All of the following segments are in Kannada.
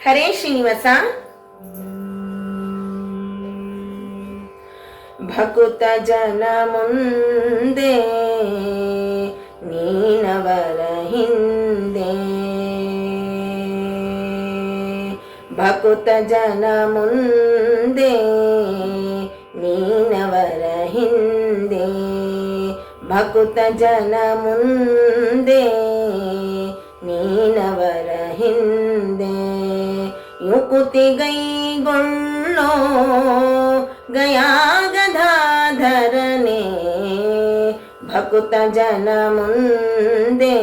ಹರೇ ಶ್ರೀನಿವಾಸ ಭಕುತ ಜನ ಮುಂದೆ ನೀನವರ ಹಿಂದೆ ಭಕುತ ಜನ ಮುಂದೆ ನೀನವರ ಹಿಂದೆ ಯುಕುತಿಗೈಗೊಳ್ಳೋ ಗಯಾಗಧಾಧರನೆ ಭಕುತ ಜನ ಮುಂದೆ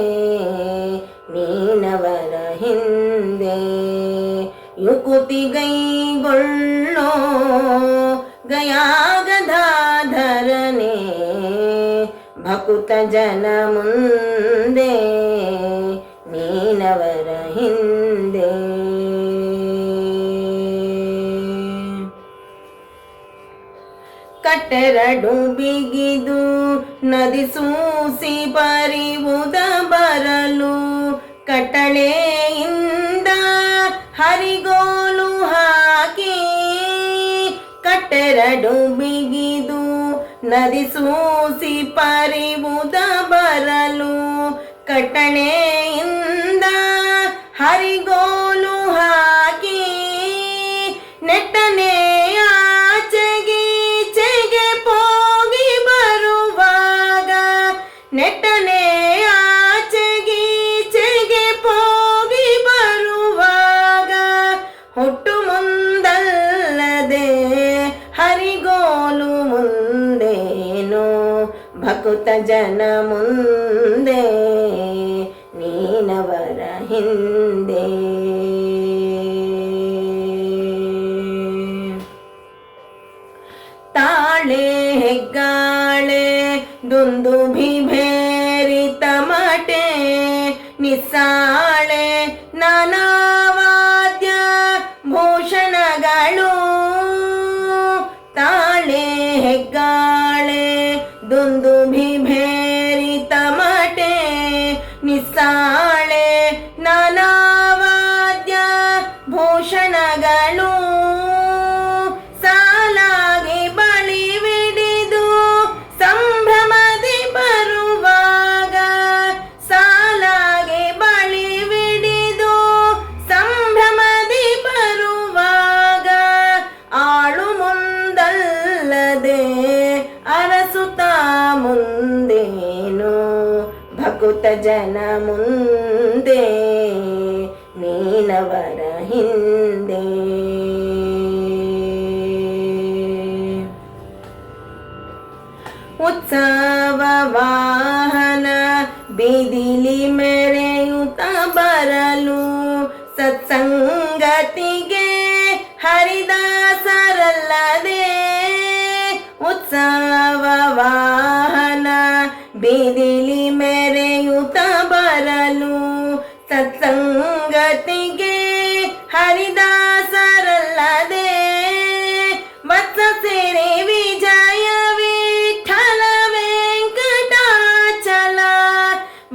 ನೀನವರ ಹಿಂದೆ ಯುಕುತಿಗೈಗೊಳ್ಳೋ ಗಯಾಗಧಾಧರನೆ ಭಕುತ ಜನ ಮುಂದೆ ನೀನವರ ಹಿಂದೆ ಕಟ್ಟೆರಡು ಬಿಗಿದು, ನದಿ ಸೂಸಿ ಪರಿವುದ ಬರಲು. ಕಟ್ಟಳೆಯಿಂದ ಹರಿಗೋಲು ಹಾಕಿ, ಕಟ್ಟೆರಡು ಬಿಗಿದು, ನದಿ ಸೂಸಿ ಪರಿವುದ ಬರಲು. ಕಟ್ಟಣೆಯಿಂದ ಹರಿಗೋಲು ಭಕುತ ಜನ ಮುಂದೆ ನೀನವರ ಹಿಂದೆ. ತಾಳೆ ಹೆಗ್ಗಾಳೆ ದುಂದು ಭೇರಿ ತಮಟೆ ನಿಸ್ಸಾಳೆ ನಾನಾವಾದ್ಯ ನಿಸ್ಸಾಳೆ ನಾನಾವಾದ್ಯ ಭೂಷಣಗಳು. ಸಾಲಾಗಿ ಬಳಿವಿಡಿದು ಸಂಭ್ರಮದಿ ಬರುವಾಗ ಸಾಲಾಗಿ ಬಳಿವಿಡಿದು ಸಂಭ್ರಮದಿ ಬರುವಾಗ ಆಳು ಮುಂದಲ್ಲದೆ ಅರಸುತ್ತ ಮುಂದೇನು ಭಕುತ ಜನ ಮುಂದೆ ನೀನವರ ಹಿಂದೆ. ಉತ್ಸವ ವಾಹನ ಬೀದಿಲಿ ಮೆರೆಯುತ್ತ ಬರಲು ಸತ್ಸಂಗತಿಗೆ ಹರಿದಾಸರಲ್ಲದೆ ಉತ್ಸವ ವಾಹನ ಬೀದಿಲಿ ಸತ್ಸಂಗತಿಗೆ ಹರಿದಾಸರಲ್ಲದೆ ವತ್ಸ ಸೇರೆ ವಿಜಯ ವಿಠಲ ವೆಂಕಟಾಚಲ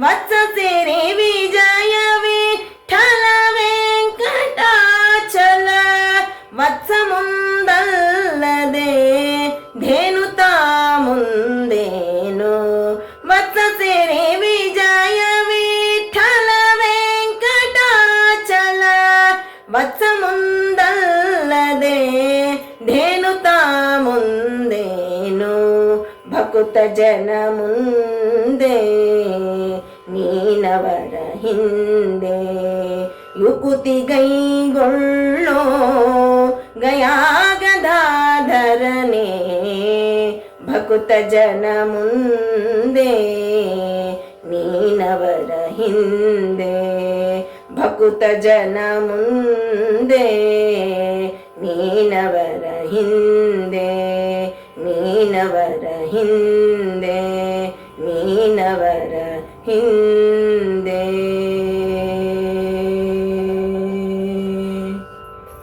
ವತ್ಸ ಸೇರೆ ವಿಜಯ ವಿಠಲ ವೆಂಕಟಾಚಲ ವತ್ಸ ಭಕುತ ಜನ ಮುಂದೆ, ನೀನವರ ಹಿಂದೆ. ಯುಕುತಿಗೈಗೊಳ್ಳೋ ಗಯಾಗದಾಧರನೆ, ಭಕುತ ಜನ ಮುಂದೆ, ನೀನವರ ಹಿಂದೆ. ಭಕುತ ಜನ ಮುಂದೆ, ನೀನವರ ಹಿಂದೆ, ನೀನವರ ಹಿಂದೆ ನೀನವರ ಹಿಂದೆ.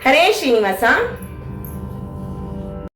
ಹರೇ ಶ್ರೀನಿವಾಸ.